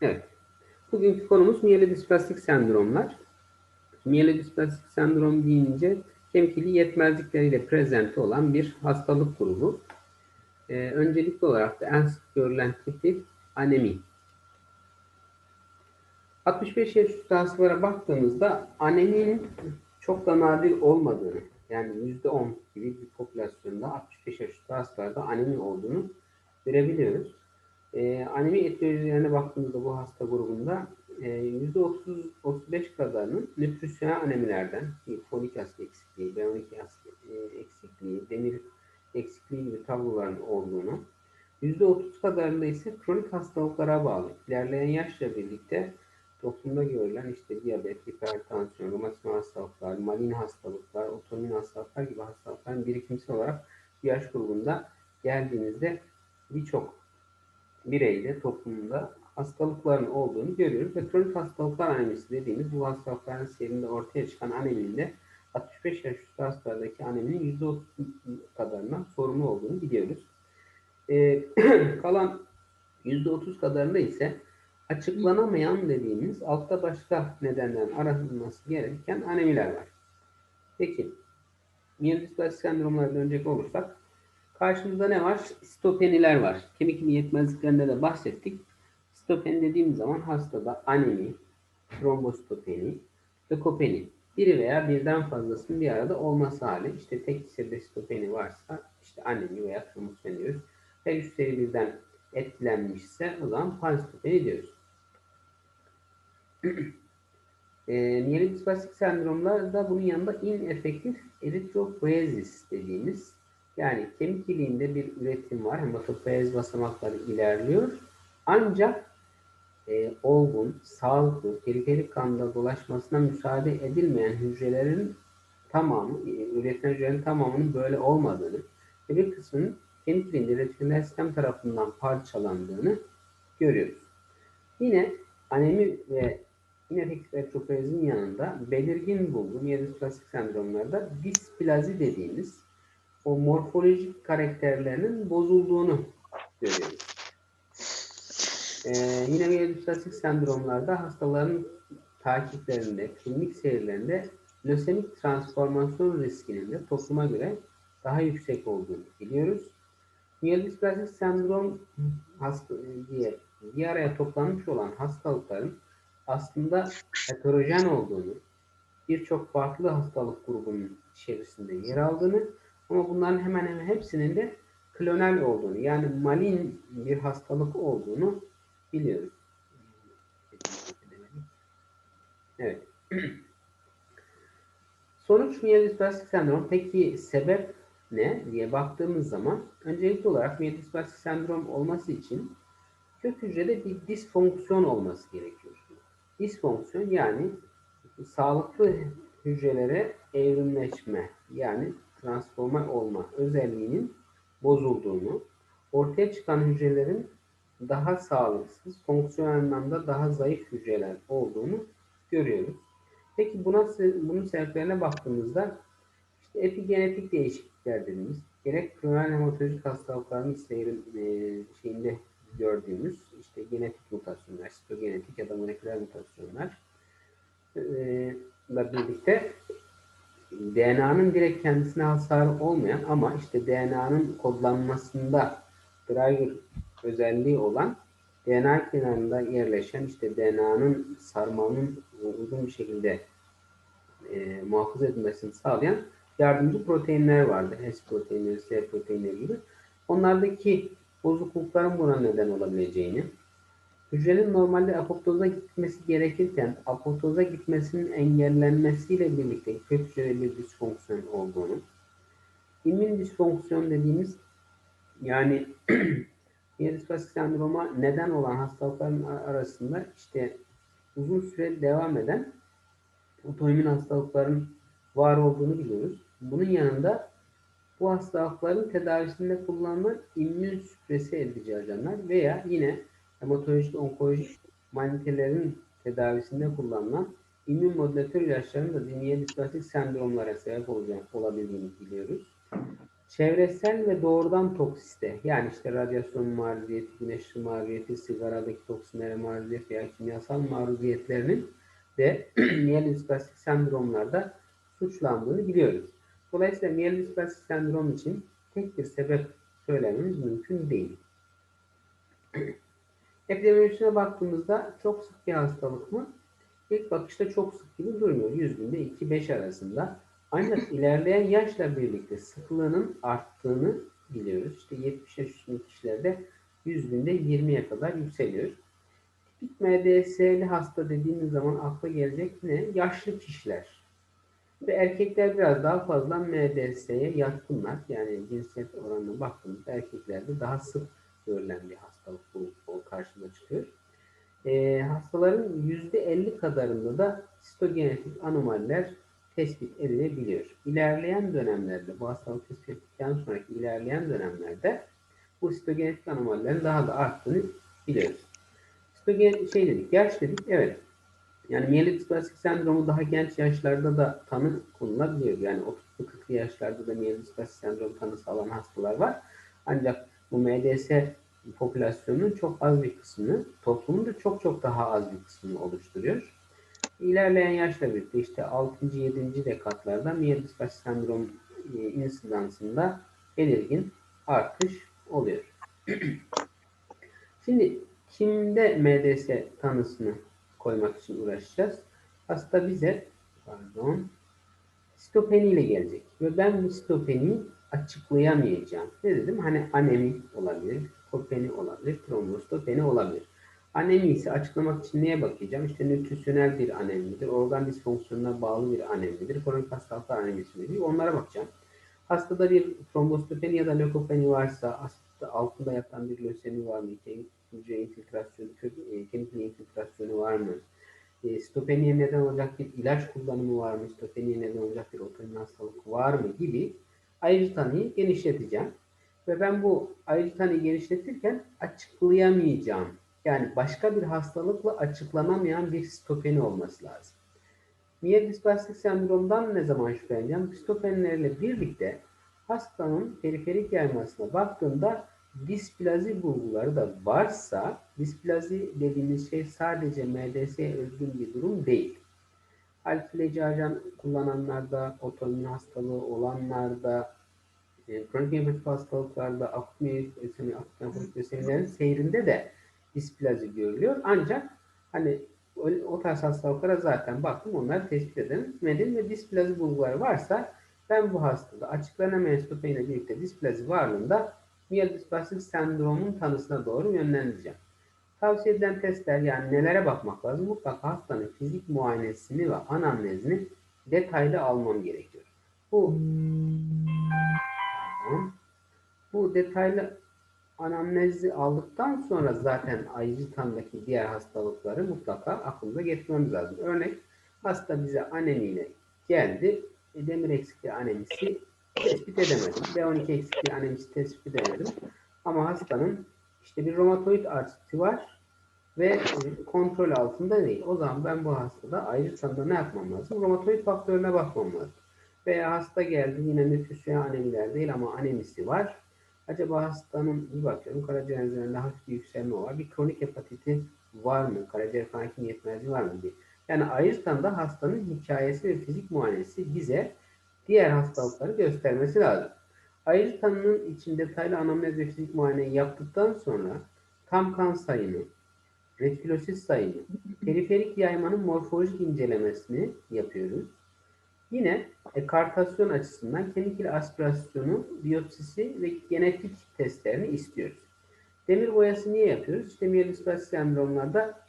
Evet. Bugünkü konumuz miyelodisplastik sendromlar. Miyelodisplastik sendrom deyince kemik iliği yetmezlikleriyle prezente olan bir hastalık grubu. Ee, öncelikli olarak da en sık görülen tipi anemi. 65 yaş üstü hastalara baktığımızda aneminin çok da nadir olmadığını, yani %10 gibi bir popülasyonda 65 yaş üstü hastalarda anemi olduğunu görebiliyoruz. E, anemi etiyolojilerine baktığımızda bu hasta grubunda e, %30-35 kadarının nütrisyonel anemilerden, folik asit eksikliği, B12 asit e, eksikliği, demir eksikliği gibi tabloların olduğunu, %30 kadarında ise kronik hastalıklara bağlı. İlerleyen yaşla birlikte toplumda görülen işte diyabet, hipertansiyon, romatizma hastalıklar, malin hastalıklar, otoimmün hastalıklar gibi hastalıkların birikimsi olarak yaş grubunda geldiğinizde birçok bireyde toplumda hastalıkların olduğunu görüyoruz ve kronik hastalıklar anemisi dediğimiz bu hastalıkların serinde ortaya çıkan aneminin de 65 yaş üstü hastalardaki aneminin %30 kadarına sorumlu olduğunu biliyoruz. Ee, kalan %30 kadarında ise açıklanamayan dediğimiz altta başka nedenlerin aranılması gereken anemiler var. Peki, miyelodisplastik sendromlara dönecek olursak Karşımızda ne var? Stopeniler var. Kemik yetmezliklerinde de bahsettik. Stopeni dediğim zaman hastada anemi, trombostopeni, lökopeni. Biri veya birden fazlasının bir arada olması hali. İşte tek seri stopeni varsa işte anemi veya trombostopeni diyoruz. Her üç seri birden etkilenmişse o zaman panstopeni diyoruz. e, Miyelodisplastik sendromlarda bunun yanında inefektif eritropoiesis dediğimiz yani kemik iliğinde bir üretim var. Hematopoiez basamakları ilerliyor. Ancak e, olgun, sağlıklı, periferik kanda dolaşmasına müsaade edilmeyen hücrelerin tamamı, e, üretilen hücrelerin tamamının böyle olmadığını ve bir kısmının kemik iliğinde üretilen sistem tarafından parçalandığını görüyoruz. Yine anemi ve inefektif etropoezin yanında belirgin bulgu miyelisplastik sendromlarda displazi dediğimiz o morfolojik karakterlerinin bozulduğunu görüyoruz. Ee, yine miyelodisplastik sendromlarda hastaların takiplerinde, klinik seyirlerinde lösemik transformasyon riskinin de topluma göre daha yüksek olduğunu biliyoruz. Miyelodisplastik sendrom hasta, diye bir araya toplanmış olan hastalıkların aslında heterojen olduğunu, birçok farklı hastalık grubunun içerisinde yer aldığını ama bunların hemen hemen hepsinin de klonal olduğunu yani malin bir hastalık olduğunu biliyoruz. Evet. Sonuç miyelisplastik sendrom. Peki sebep ne diye baktığımız zaman öncelikli olarak miyelisplastik sendrom olması için kök hücrede bir disfonksiyon olması gerekiyor. Disfonksiyon yani sağlıklı hücrelere evrimleşme yani transforme olma özelliğinin bozulduğunu, ortaya çıkan hücrelerin daha sağlıksız, fonksiyonel anlamda daha zayıf hücreler olduğunu görüyoruz. Peki buna, bunun sebeplerine baktığımızda işte epigenetik değişiklikler dediğimiz, gerek klonal hematolojik hastalıkların seyrin, e, şeyinde gördüğümüz işte genetik mutasyonlar, sitogenetik ya da moleküler mutasyonlar e, ile birlikte DNA'nın direkt kendisine hasar olmayan ama işte DNA'nın kodlanmasında driver özelliği olan DNA kenarında yerleşen işte DNA'nın sarmalının uygun bir şekilde e, muhafaza edilmesini sağlayan yardımcı proteinler vardı. S proteinleri, S proteinleri gibi. Onlardaki bozuklukların buna neden olabileceğini, Hücrenin normalde apoptoza gitmesi gerekirken apoptoza gitmesinin engellenmesiyle birlikte kök hücrede bir disfonksiyon olduğunu, immün disfonksiyon dediğimiz yani Miyelispastik sendroma neden olan hastalıkların arasında işte uzun süre devam eden otoimmün hastalıkların var olduğunu biliyoruz. Bunun yanında bu hastalıkların tedavisinde kullanılan immün süpresi edici ajanlar veya yine hematolojik onkolojik manyetelerin tedavisinde kullanılan immün modülatör ilaçların da displastik sendromlara sebep olacak, olabildiğini biliyoruz. Çevresel ve doğrudan toksiste yani işte radyasyon maruziyeti, güneş maruziyeti, sigaradaki toksinlere maruziyet veya kimyasal maruziyetlerinin de miyelodisplastik sendromlarda suçlandığını biliyoruz. Dolayısıyla miyelodisplastik sendrom için tek bir sebep söylememiz mümkün değil. Epidemiolojisine baktığımızda çok sık bir hastalık mı? İlk bakışta çok sık gibi durmuyor. 100 binde 2-5 arasında. Ancak ilerleyen yaşla birlikte sıklığının arttığını biliyoruz. İşte 70 yaş üstündeki kişilerde 100 binde 20'ye kadar yükseliyor. Tipik MDS'li hasta dediğimiz zaman akla gelecek ne? Yaşlı kişiler. Ve erkekler biraz daha fazla MDS'ye yatkınlar. Yani cinsiyet oranına baktığımızda erkeklerde daha sık görülen bir hastalık bu, bu karşıma çıkıyor. E, hastaların %50 kadarında da sitogenetik anomaliler tespit edilebiliyor. İlerleyen dönemlerde, bu hastalık tespit ettikten sonraki ilerleyen dönemlerde bu sitogenetik anomalilerin daha da arttığını biliyoruz. Sitogen şey dedik, yaş dedik, evet. Yani miyelodisplastik sendromu daha genç yaşlarda da tanı konulabiliyor. Yani 30-40 yaşlarda da miyelodisplastik sendrom tanısı alan hastalar var. Ancak bu MDS popülasyonunun çok az bir kısmını, toplumun da çok çok daha az bir kısmını oluşturuyor. İlerleyen yaşla birlikte işte 6. 7. dekatlarda miyelodisplastik sendrom e, insidansında belirgin artış oluyor. Şimdi kimde MDS tanısını koymak için uğraşacağız? Hasta bize pardon sitopeni ile gelecek ve ben bu sitopeniyi açıklayamayacağım. Ne dedim? Hani anemi olabilir, kopeni olabilir, trombostopeni olabilir. Anemi ise açıklamak için neye bakacağım? İşte nütrisyonel bir anemidir, organ disfonksiyonuna bağlı bir anemidir, kronik hastalıklar anemisi midir? Onlara bakacağım. Hastada bir trombostopeni ya da lökopeni varsa, hasta altında yatan bir lösemi var mı? Hücre infiltrasyonu, e, kemik infiltrasyonu var mı? E, stopeniye neden olacak bir ilaç kullanımı var mı? Stopeniye neden olacak bir otoimmün hastalık var mı? Gibi ayrıcı tanıyı genişleteceğim. Ve ben bu ayrıcı tanıyı genişletirken açıklayamayacağım. Yani başka bir hastalıkla açıklanamayan bir stopeni olması lazım. Miyelodisplastik sendromdan ne zaman şüpheleneceğim? Stopenlerle birlikte hastanın periferik yaymasına baktığımda displazi bulguları da varsa, displazi dediğimiz şey sadece MDS'ye özgün bir durum değil. Alfileci ajan kullananlarda, otoimmün hastalığı olanlarda, e, kronik nefrotik hastalıklarda, akut miyelösemi, akut nefrotik lösemilerin seyrinde de displazi görülüyor. Ancak hani o, o tarz hastalıklara zaten baktım onları tespit edemedim ve displazi bulguları varsa ben bu hastada açıklanamayan stopeyle birlikte displazi varlığında miyelodisplastik sendromun tanısına doğru yönlendireceğim. Tavsiye edilen testler yani nelere bakmak lazım? Mutlaka hastanın fizik muayenesini ve anamnezini detaylı almam gerekiyor. Bu bu detaylı anamnezi aldıktan sonra zaten ayrıcı tandaki diğer hastalıkları mutlaka aklımıza getirmemiz lazım. Örnek hasta bize anemiyle geldi. E, demir eksikliği anemisi tespit edemedim. B12 eksikliği anemisi tespit edemedim. Ama hastanın işte bir romatoid artriti var ve e, kontrol altında değil. O zaman ben bu hastada ayrı tanda ne yapmam lazım? Romatoid faktörüne bakmam lazım. Veya hasta geldi yine nüfusyonel anemiler değil ama anemisi var. Acaba hastanın bir bakıyorum karaciğer enzimlerinde hafif bir yükselme var. Bir kronik hepatiti var mı? Karaciğer kankin yetmezliği var mı diye. Yani ayırtan da hastanın hikayesi ve fizik muayenesi bize diğer hastalıkları göstermesi lazım. Ayrı tanının için detaylı anamnez ve fizik muayeneyi yaptıktan sonra tam kan sayını, retikulosiz sayını, periferik yaymanın morfolojik incelemesini yapıyoruz. Yine ekartasyon açısından kemik ile aspirasyonu, biyopsisi ve genetik testlerini istiyoruz. Demir boyası niye yapıyoruz? İşte miyelisplastik sendromlarda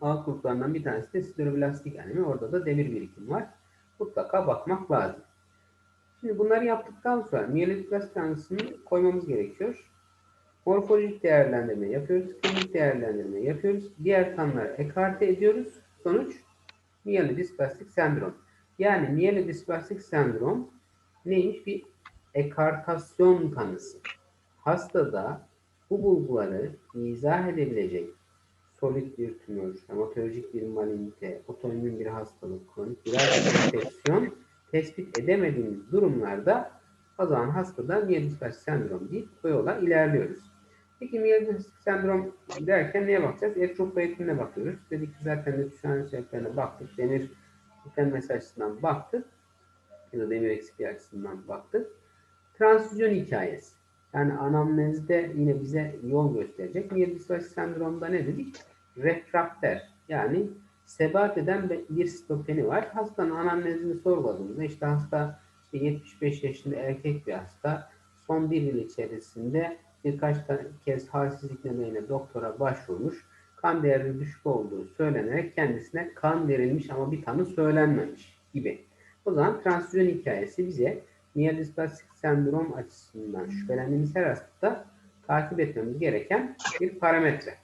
A gruplarından bir tanesi de sideroblastik anemi. Orada da demir birikimi var. Mutlaka bakmak lazım. Şimdi bunları yaptıktan sonra miyelodisplastik tanısını koymamız gerekiyor. Morfolojik değerlendirme yapıyoruz. Klinik değerlendirme yapıyoruz. Diğer tanıları ekarte ediyoruz. Sonuç miyelodisplastik sendrom. Yani miyelodisplastik sendrom neymiş? Bir ekartasyon tanısı. Hastada bu bulguları izah edebilecek solit bir tümör, hematolojik bir malinite, otoimmün bir hastalık, kronik bir enfeksiyon tespit edemediğimiz durumlarda O zaman hastada miyelodisplastik sendrom deyip o yola ilerliyoruz. Peki miyelodisplastik sendrom derken neye bakacağız? Eritropoyetinine bakıyoruz. Dedik ki zaten nütrisiyon sebeplerine baktık. Demir tükenmesi açısından baktık. Ya da demir eksikliği açısından baktık. Transfüzyon hikayesi. Yani anamnezde yine bize yol gösterecek. Miyelodisplastik sendromda ne dedik? Refrakter. Yani sebat eden bir stopeni var. Hastanın anamnezini sorguladığımızda işte hasta işte 75 yaşında erkek bir hasta son bir yıl içerisinde birkaç kez halsizlik nedeniyle doktora başvurmuş. Kan değerinin düşük olduğu söylenerek kendisine kan verilmiş ama bir tanı söylenmemiş gibi. O zaman transfüzyon hikayesi bize miyelodisplastik sendrom açısından şüphelendiğimiz her hastada takip etmemiz gereken bir parametre.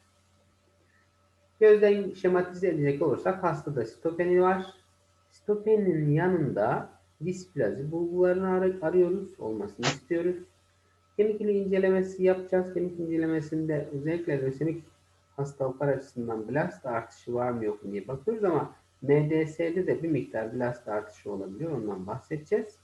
Gözden şematize edecek olursak hastada sitopeni var. Sitopeninin yanında displazi bulgularını ar arıyoruz. Olmasını istiyoruz. Kemik ile incelemesi yapacağız. Kemik incelemesinde özellikle lösemik hastalıklar açısından blast artışı var mı yok mu diye bakıyoruz ama MDS'de de bir miktar blast artışı olabiliyor. Ondan bahsedeceğiz.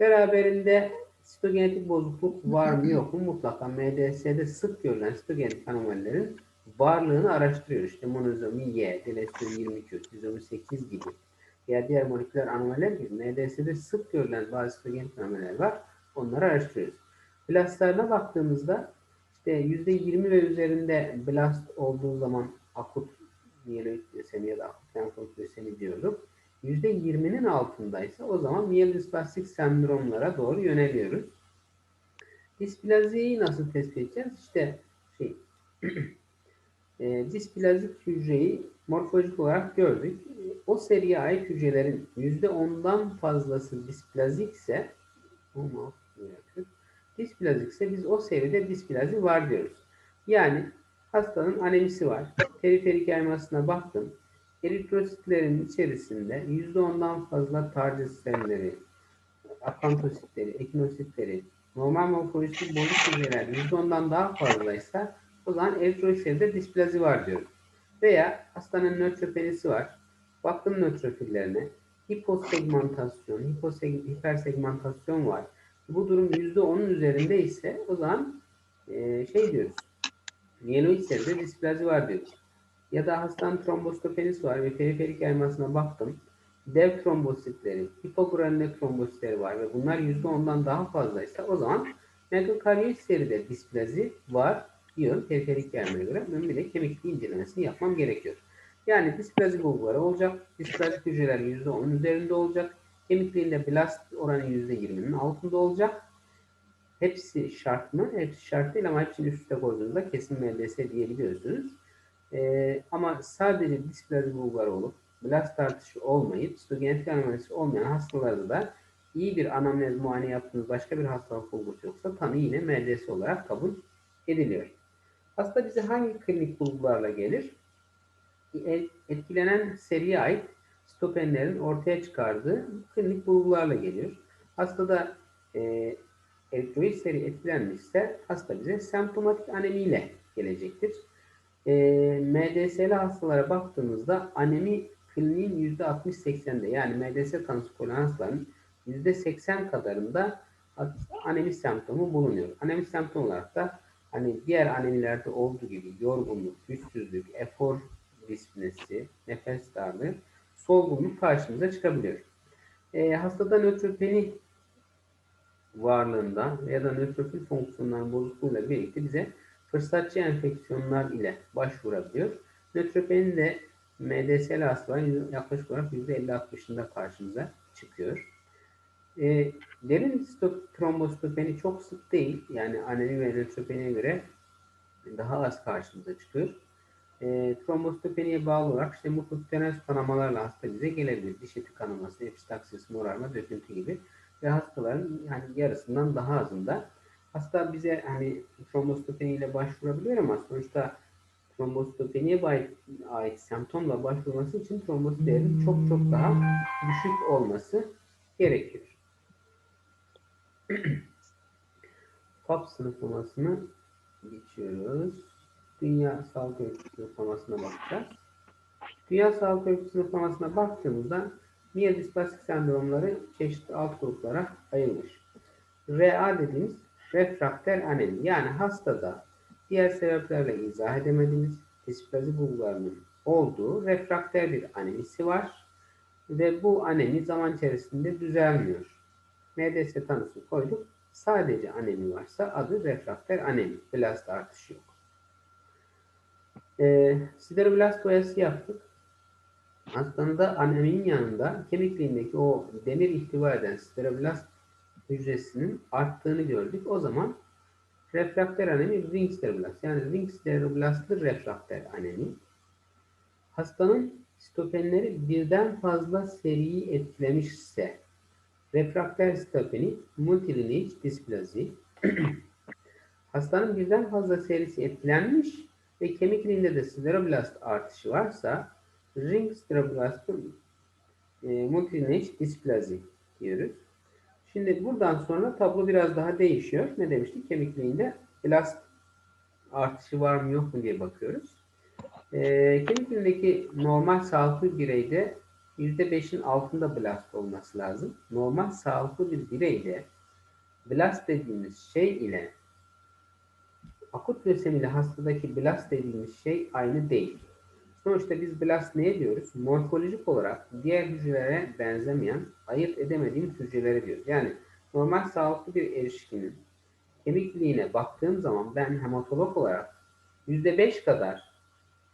Beraberinde sitogenetik bozukluk var mı yok mu mutlaka MDS'de sık görülen sitogenetik anomalilerin varlığını araştırıyoruz. İşte monozomi Y, delestör 22, trizomi 8 gibi veya diğer moleküler anomaliler gibi MDS'de sık görülen bazı sitogenetik anomaliler var. Onları araştırıyoruz. Blastlarına baktığımızda işte %20 ve üzerinde blast olduğu zaman akut miyeloid lösemi ya da akut lenfoid lösemi diyorduk. %20'nin altındaysa o zaman miyelodisplastik sendromlara doğru yöneliyoruz. Displaziyi nasıl tespit edeceğiz? İşte şey e, displazik hücreyi morfolojik olarak gördük. O seriye ait hücrelerin %10'dan fazlası displazik ise displazik ise biz o seride displazi var diyoruz. Yani hastanın anemisi var. Periferik yaymasına baktım. Eritrositlerin içerisinde %10'dan fazla tarcı selleri, akantositleri, ekinositleri, normal morfolojik bozuk hücreler %10'dan daha fazlaysa o zaman eritrositlerinde displazi var diyoruz. Veya hastanın nötropenisi var. Baktım nötrofillerine. Hiposegmentasyon, hiposeg hipersegmentasyon var. Bu durum %10'un üzerinde ise o zaman e, şey diyoruz. Mieloid selde displazi var diyoruz. Ya da hastanın trombostopenisi var ve periferik yaymasına baktım. Dev trombositleri, hipogranüle trombositleri var ve bunlar %10'dan daha fazlaysa o zaman megakaryoid seride displazi var diyorum periferik yerine göre. Bir de kemik incelemesini yapmam gerekiyor. Yani displazi bulguları olacak. Displazik hücreler %10'un üzerinde olacak. Kemikliğinde blast oranı %20'nin altında olacak. Hepsi şart mı? Hepsi şart değil ama hepsini üst üste koyduğunuzda kesin MLS diyebiliyorsunuz. Ee, ama sadece displazi bulguları olup blast artışı olmayıp stogenetik anomalisi olmayan hastalarda da iyi bir anamnez muayene yaptığınız başka bir hastalık bulgusu yoksa tanı yine MLS olarak kabul ediliyor. Hasta bize hangi klinik bulgularla gelir? Etkilenen seriye ait stopenlerin ortaya çıkardığı klinik bulgularla geliyor. Hastada e, eritroid seri etkilenmişse hasta bize semptomatik anemiyle gelecektir. E, MDS'li hastalara baktığımızda anemi kliniğin %60-80'de yani MDS tanısı koyulan hastaların %80 kadarında anemi semptomu bulunuyor. Anemi semptom olarak da hani diğer anemilerde olduğu gibi yorgunluk, güçsüzlük, efor dispnesi, nefes darlığı, solgunluk karşımıza çıkabiliyor. E, hastada nötropeni varlığında ya da nötrofil fonksiyonların bozukluğuyla birlikte bize fırsatçı enfeksiyonlar ile başvurabiliyor. Nötropenin de MDSL hastaların yaklaşık olarak %50-60'ında karşımıza çıkıyor. E, derin trombositopeni çok sık değil. Yani anemi ve nötropeniye göre daha az karşımıza çıkıyor. E, trombositopeniye bağlı olarak işte mukokutenöz kanamalarla hasta bize gelebilir. Diş eti kanaması, epistaksis, morarma, döküntü gibi ve hastaların yani yarısından daha azında. Hasta bize hani trombositopeni ile başvurabiliyor ama sonuçta trombositopeniye ait semptomla başvurması için trombosit değerinin çok çok daha düşük olması gerekiyor. FAP sınıflamasını geçiyoruz. Dünya Sağlık Örgütü sınıflamasına bakacağız. Dünya Sağlık Örgütü sınıflamasına baktığımızda miyodisplastik sendromları çeşitli alt gruplara ayrılmış. RA dediğimiz refrakter anemi. Yani hastada diğer sebeplerle izah edemediğimiz displazi bulgularının olduğu refrakter bir anemisi var. Ve bu anemi zaman içerisinde düzelmiyor. MDS tanısı koyduk. Sadece anemi varsa adı refrakter anemi. Blast artışı yok. E, sideroblast boyası yaptık. Aslında aneminin yanında kemikliğindeki o demir ihtiva eden sideroblast hücresinin arttığını gördük. O zaman refrakter anemi ring sideroblast yani ring sideroblastlı refrakter anemi. Hastanın stopenleri birden fazla seriyi etkilemişse refrakter stopeni multilineage displazi hastanın birden fazla serisi etkilenmiş ve kemikliğinde de sideroblast artışı varsa ring sideroblastın e, multilineage displazi diyoruz. Şimdi buradan sonra tablo biraz daha değişiyor. Ne demiştik? Kemikliğinde blast artışı var mı yok mu diye bakıyoruz. E, kemikliğindeki normal sağlıklı bireyde %5'in altında blast olması lazım. Normal sağlıklı bir bireyde blast dediğimiz şey ile akut lösemili hastadaki blast dediğimiz şey aynı değil. Sonuçta biz blast ne diyoruz? Morfolojik olarak diğer hücrelere benzemeyen, ayırt edemediğimiz hücreleri diyoruz. Yani normal sağlıklı bir erişkinin kemikliğine baktığım zaman ben hematolog olarak %5 kadar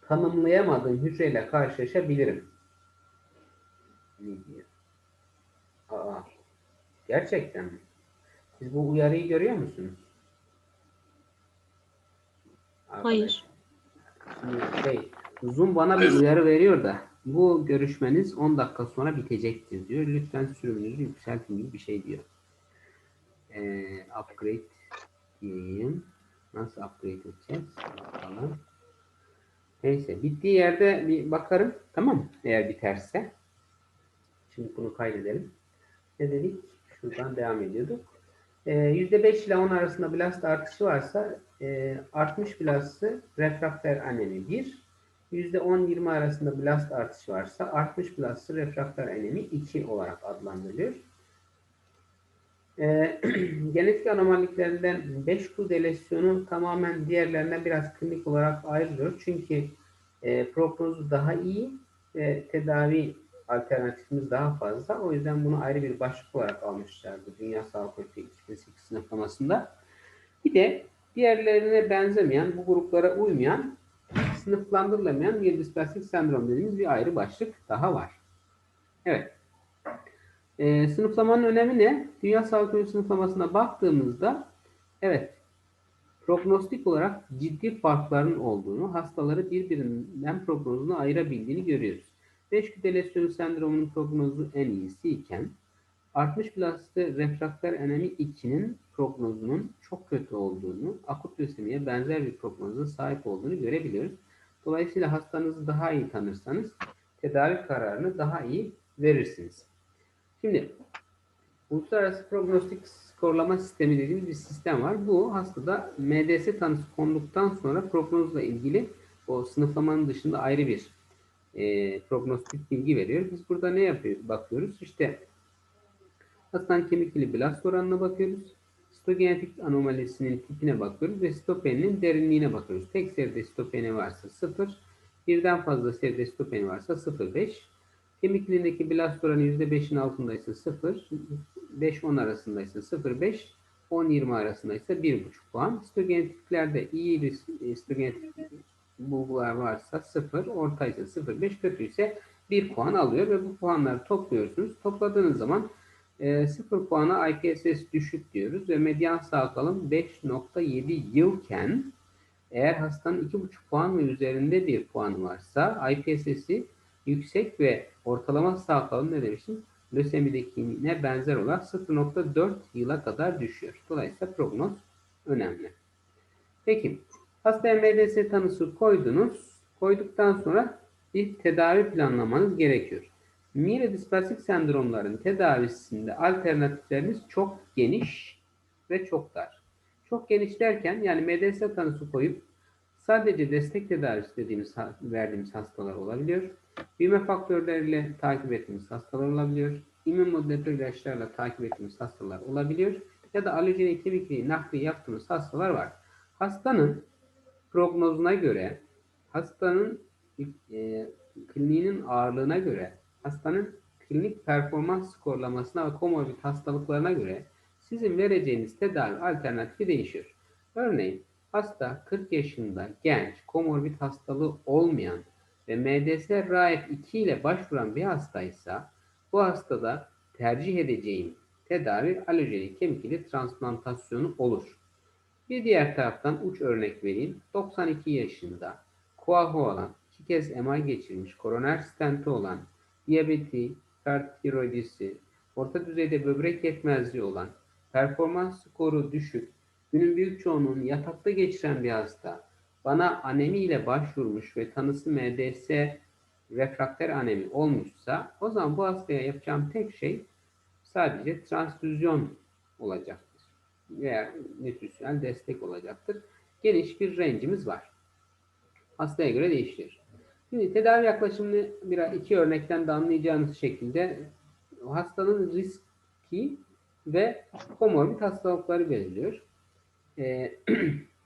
tanımlayamadığım hücreyle karşılaşabilirim. Diyor? Aa, gerçekten mi? Siz bu uyarıyı görüyor musunuz? Hayır. Şimdi şey, Zoom bana bir uyarı veriyor da bu görüşmeniz 10 dakika sonra bitecektir diyor. Lütfen sürümünüzü yükseltin gibi bir şey diyor. Ee, upgrade diyeyim. Nasıl upgrade edeceğiz? Bakalım. Neyse bittiği yerde bir bakarım. Tamam mı? Eğer biterse. Şimdi bunu kaydedelim. Ne dedik? Şuradan devam ediyorduk. Ee, %5 ile 10 arasında blast artışı varsa e, artmış blastı refrakter anemi 1. %10-20 arasında blast artışı varsa artmış blastı refrakter anemi 2 olarak adlandırılıyor. E, genetik anomaliklerinden 5Q delesyonu tamamen diğerlerinden biraz klinik olarak ayrılıyor. Çünkü e, prognozu daha iyi ve tedavi alternatifimiz daha fazla. O yüzden bunu ayrı bir başlık olarak almışlardı Dünya Sağlık Örgütü 2008 sınıflamasında. Bir de diğerlerine benzemeyen, bu gruplara uymayan, sınıflandırılamayan miyelodisplastik sendrom dediğimiz bir ayrı başlık daha var. Evet. Ee, sınıflamanın önemi ne? Dünya Sağlık Örgütü sınıflamasına baktığımızda evet prognostik olarak ciddi farkların olduğunu, hastaları birbirinden prognozunu ayırabildiğini görüyoruz. 5 kütelesyonu sendromunun prognozu en iyisi iken artmış blastı refrakter enemi 2'nin prognozunun çok kötü olduğunu, akut lösemiye benzer bir prognoza sahip olduğunu görebiliyoruz. Dolayısıyla hastanızı daha iyi tanırsanız tedavi kararını daha iyi verirsiniz. Şimdi uluslararası prognostik skorlama sistemi dediğimiz bir sistem var. Bu hastada MDS tanısı konduktan sonra prognozla ilgili o sınıflamanın dışında ayrı bir e, prognostik bilgi veriyor. Biz burada ne yapıyoruz? Bakıyoruz. İşte hastanın kemik ili blast oranına bakıyoruz. Stogenetik anomalisinin tipine bakıyoruz ve stopeninin derinliğine bakıyoruz. Tek seride stopeni varsa 0, birden fazla seride stopeni varsa 0,5. Kemik ilindeki blast oranı %5'in altındaysa 0, 5-10 arasındaysa 0,5, 10-20 arasındaysa 1,5 puan. Stogenetiklerde iyi bir stogenetik bulgular varsa 0, ortaysa 0,5, kötüyse 1 puan alıyor ve bu puanları topluyorsunuz. Topladığınız zaman e, 0 puana IPSS düşük diyoruz ve medyan sağ kalım 5.7 yılken eğer hastanın 2.5 puan ve üzerinde bir puan varsa IPSS'i yüksek ve ortalama sağ kalım ne demiştim? Lösemidekine benzer olarak 0.4 yıla kadar düşüyor. Dolayısıyla prognoz önemli. Peki Hastaya MDS tanısı koydunuz. Koyduktan sonra bir tedavi planlamanız gerekiyor. Miyelodisplastik sendromların tedavisinde alternatiflerimiz çok geniş ve çok dar. Çok geniş derken yani MDS tanısı koyup sadece destek tedavisi dediğimiz verdiğimiz hastalar olabiliyor. Büyüme faktörleriyle takip ettiğimiz hastalar olabiliyor. İmmün modülatör ilaçlarla takip ettiğimiz hastalar olabiliyor. ya da allojenik kemik iliği nakli yaptığımız hastalar var. Hastanın prognozuna göre, hastanın e, kliniğinin ağırlığına göre, hastanın klinik performans skorlamasına ve komorbid hastalıklarına göre sizin vereceğiniz tedavi alternatifi değişir. Örneğin hasta 40 yaşında genç, komorbid hastalığı olmayan ve MDS RAF 2 ile başvuran bir hastaysa bu hastada tercih edeceğim tedavi allojenik kemik iliği transplantasyonu olur. Bir diğer taraftan uç örnek vereyim. 92 yaşında koahu olan, iki kez MI geçirmiş, koroner stenti olan, diyabeti, hipertiroidisi, orta düzeyde böbrek yetmezliği olan, performans skoru düşük, günün büyük çoğunluğunu yatakta geçiren bir hasta, bana anemi ile başvurmuş ve tanısı MDS refrakter anemi olmuşsa o zaman bu hastaya yapacağım tek şey sadece transfüzyon olacaktır. Veya nütrisyonel destek olacaktır. Geniş bir range'imiz var. Hastaya göre değişir. Şimdi tedavi yaklaşımını bir iki örnekten de anlayacağınız şekilde hastanın riski ve komorbid hastalıkları belirliyor. Ee,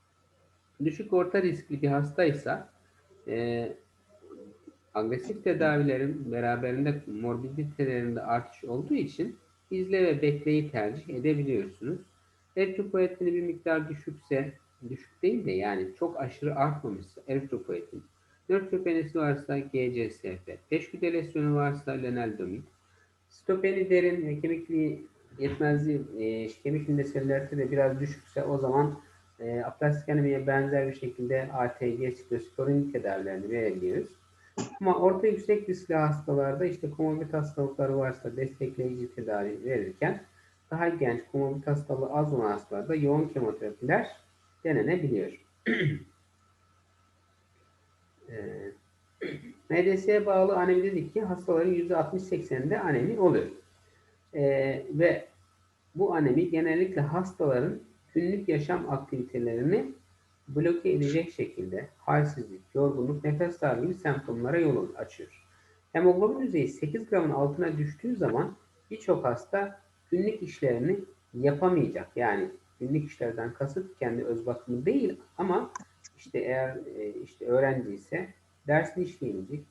düşük orta riskli bir hastaysa e, agresif tedavilerin beraberinde morbiditelerinde artış olduğu için izle ve bekleyi tercih edebiliyorsunuz. Eritropoetini bir miktar düşükse, düşük değil de yani çok aşırı artmamışsa eritropoetin, nötropenisi varsa GCSF, teşkil lesyonu varsa lenaldomid, stopeniderin ve kemikli yetmezliği, e, kemik indesellerde de biraz düşükse o zaman e, aplastik anemiye benzer bir şekilde ATG, siklosporin tedavilerini verebiliyoruz. Ama orta yüksek riskli hastalarda işte komorbid hastalıkları varsa destekleyici tedavi verirken daha genç komorbid hastalığı az olan hastalarda yoğun kemoterapiler denenebiliyor. Ee, MDS'ye bağlı anemi dedik ki hastaların %60-80'inde anemi oluyor. Ee, ve bu anemi genellikle hastaların günlük yaşam aktivitelerini bloke edecek şekilde halsizlik, yorgunluk, nefes darlığı gibi semptomlara yol açıyor. Hemoglobin düzeyi 8 gramın altına düştüğü zaman birçok hasta günlük işlerini yapamayacak. Yani günlük işlerden kasıt kendi öz bakımı değil ama işte eğer e, işte öğrenci ise dersini işleyemeyecek,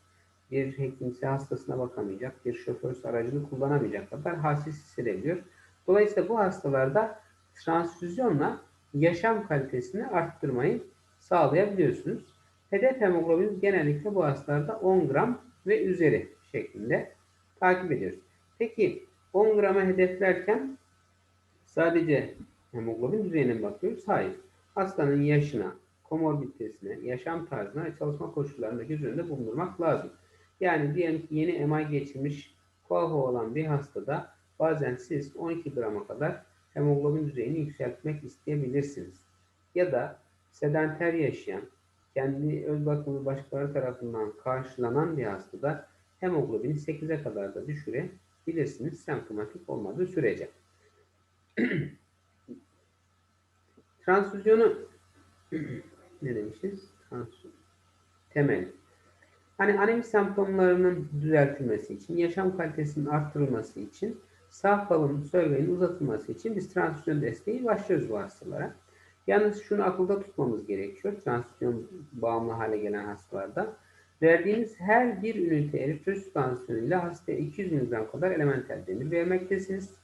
bir hekimse hastasına bakamayacak, bir şoför aracını kullanamayacak kadar halsiz hissedebiliyor. Dolayısıyla bu hastalarda transfüzyonla yaşam kalitesini arttırmayı sağlayabiliyorsunuz. Hedef hemoglobin genellikle bu hastalarda 10 gram ve üzeri şeklinde takip ediyoruz. Peki 10 grama hedeflerken sadece hemoglobin düzeyine bakıyoruz? Hayır. Hastanın yaşına, komorbiditesine, yaşam tarzına çalışma koşullarında göz önünde bulundurmak lazım. Yani diyelim ki yeni MI geçirmiş koaho olan bir hastada bazen siz 12 grama kadar hemoglobin düzeyini yükseltmek isteyebilirsiniz. Ya da sedanter yaşayan, kendi öz bakımı başkaları tarafından karşılanan bir hastada hemoglobini 8'e kadar da düşürebilirsiniz semptomatik olmadığı sürece. Transfüzyonu ne demişiz? Temel. Hani anemi semptomlarının düzeltilmesi için, yaşam kalitesinin arttırılması için sağ kalın sörvenin uzatılması için biz transfüzyon desteği başlıyoruz bu hastalara. Yalnız şunu akılda tutmamız gerekiyor. Transfüzyon bağımlı hale gelen hastalarda. Verdiğiniz her bir ünite eritrosit tansiyonuyla hastaya 200 mg kadar elementel demir vermektesiniz.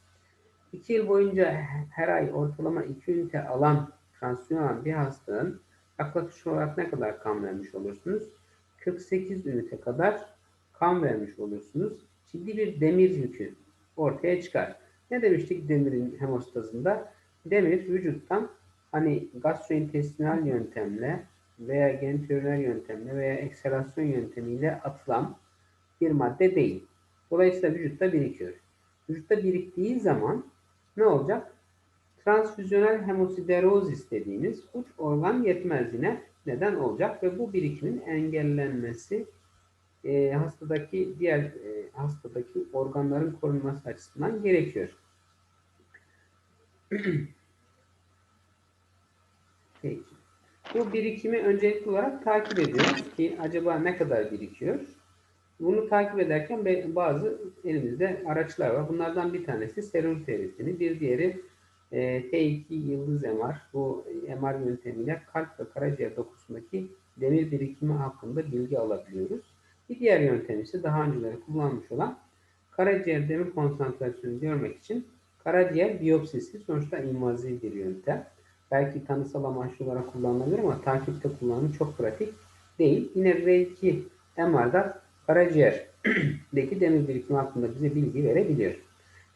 2 yıl boyunca her ay ortalama 2 ünite alan tansiyon alan bir hastanın yaklaşık olarak ne kadar kan vermiş olursunuz? 48 ünite kadar kan vermiş olursunuz. Ciddi bir demir yükü ortaya çıkar. Ne demiştik demirin hemostazında? Demir vücuttan hani gastrointestinal yöntemle veya genitorinal yöntemle veya ekselasyon yöntemiyle atılan bir madde değil. Dolayısıyla vücutta birikiyor. Vücutta biriktiği zaman ne olacak? Transfüzyonel hemosiderozis dediğimiz uç organ yetmezliğine neden olacak ve bu birikimin engellenmesi e, hastadaki diğer e, hastadaki organların korunması açısından gerekiyor. Peki. Bu birikimi öncelikli olarak takip ediyoruz ki acaba ne kadar birikiyor? Bunu takip ederken bazı elimizde araçlar var. Bunlardan bir tanesi serum feritini, bir diğeri e, T2 yıldız MR. Bu MR yöntemiyle kalp ve karaciğer dokusundaki demir birikimi hakkında bilgi alabiliyoruz. Bir diğer yöntem ise daha önceleri kullanmış olan karaciğer demir konsantrasyonu görmek için karaciğer biyopsisi sonuçta invaziv bir yöntem. Belki tanısal amaçlı olarak kullanılabilir ama takipte kullanımı çok pratik değil. Yine R2 MR'da karaciğerdeki demir birikimi hakkında bize bilgi verebiliyor.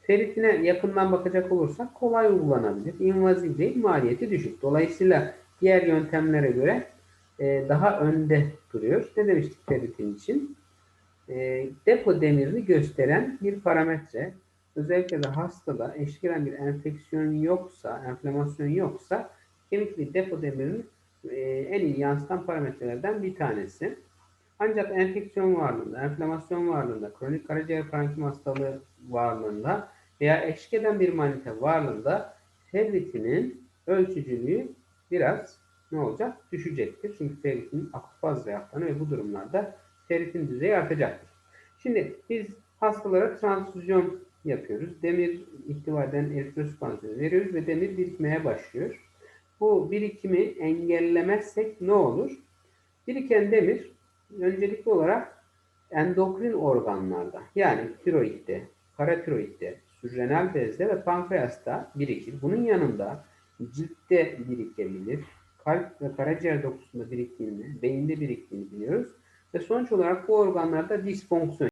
Feritine yakından bakacak olursak kolay uygulanabilir. İnvaziv değil, maliyeti düşük. Dolayısıyla diğer yöntemlere göre e, daha önde duruyor. Ne demiştik feritin için? E, depo demirini gösteren bir parametre. Özellikle de hastada eşlik bir enfeksiyon yoksa, enflamasyon yoksa kemikli depo demirinin e, en iyi yansıtan parametrelerden bir tanesi. Ancak enfeksiyon varlığında, enflamasyon varlığında, kronik karaciğer parenkim hastalığı varlığında veya eşlik bir manite varlığında ferritinin ölçücülüğü biraz ne olacak? Düşecektir. Çünkü ferritin akut faz reaktörü ve bu durumlarda ferritin düzeyi artacaktır. Şimdi biz hastalara transfüzyon yapıyoruz. Demir ihtiva eden eritrosüpansiyonu veriyoruz ve demir birikmeye başlıyor. Bu birikimi engellemezsek ne olur? Biriken demir öncelikli olarak endokrin organlarda yani tiroidde, paratiroidde, sürrenal bezde ve pankreasta birikir. Bunun yanında ciltte birikebilir. Kalp ve karaciğer dokusunda biriktiğini, beyinde biriktiğini biliyoruz. Ve sonuç olarak bu organlarda disfonksiyon